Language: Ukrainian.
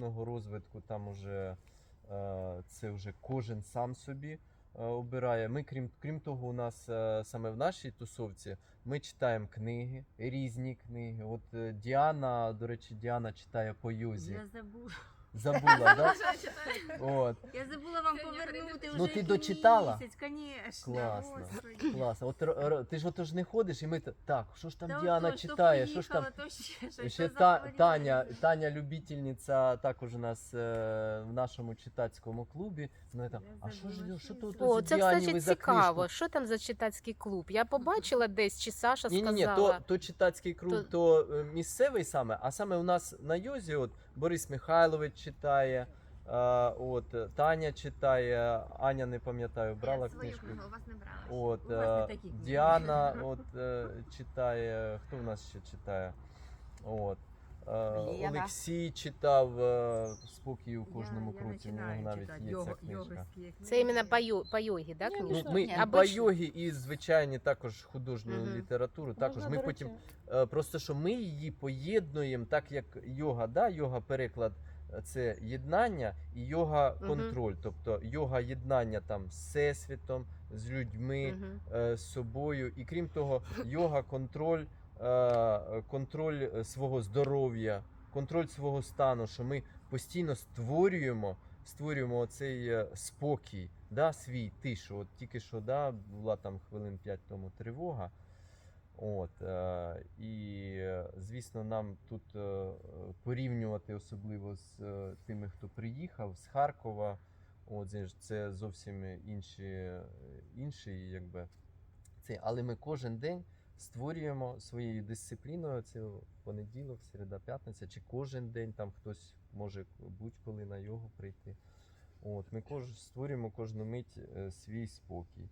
Розвитку там уже е, це вже кожен сам собі е, обирає. Ми, крім, крім того, у нас е, саме в нашій тусовці ми читаємо книги, різні книги. От Діана, до речі, Діана читає по юзі. Я забула. Забула, да? От. Я забула вам повернути вже Ну, ти який дочитала? місяць, конечно. Класно. Господи. Класно. От р- р- ти ж отож не ходиш, і ми та- так, що ж там Та Діана ото, читає, що ж там. то ще щось, ще то та, захворіла. Таня, Таня любительниця також у нас е, в нашому читацькому клубі. Ну, там, а що ж що тут. О, це, Діані кстати, за цікаво. Що там за читацький клуб? Я побачила десь, чи Саша Ні, ні, ні, сказала. то, то читацький клуб, То- то, е, місцевий саме, а саме у нас на Йозі, от Борис Михайлович читає, е, от Таня читає, Аня не пам'ятаю, брала Я свою книжку. книгу, у вас не брала. От, У вас не е, такі книги. Діана от, е, читає, хто в нас ще читає? От. е, Олексій читав спокій у кожному я круті. У нього навіть читати є ця книжка. Це іменно по, йогі, так? Ні, книжка? Ну, ми і по йогі, і звичайні також художню Мгм. літературу. Також Можна, ми потім Е, Просто що ми її поєднуємо, так як йога, да, йога переклад це єднання і йога контроль. Тобто йога єднання там з всесвітом, з людьми, Мгм. е, з собою. І крім того, йога контроль, е, контроль е, свого здоров'я, контроль свого стану, що ми постійно створюємо. Створюємо цей спокій, да, свій тишу. От тільки що да, була там хвилин 5 тому тривога. От, е, і е, звісно, нам тут е, порівнювати особливо з тими, хто приїхав з Харкова. От, це зовсім інші, інший, якби цей. Але ми кожен день створюємо своєю дисципліною. Це понеділок, середа, п'ятниця, чи кожен день там хтось може будь-коли на його прийти. От, ми кож, створюємо кожну мить свій спокій.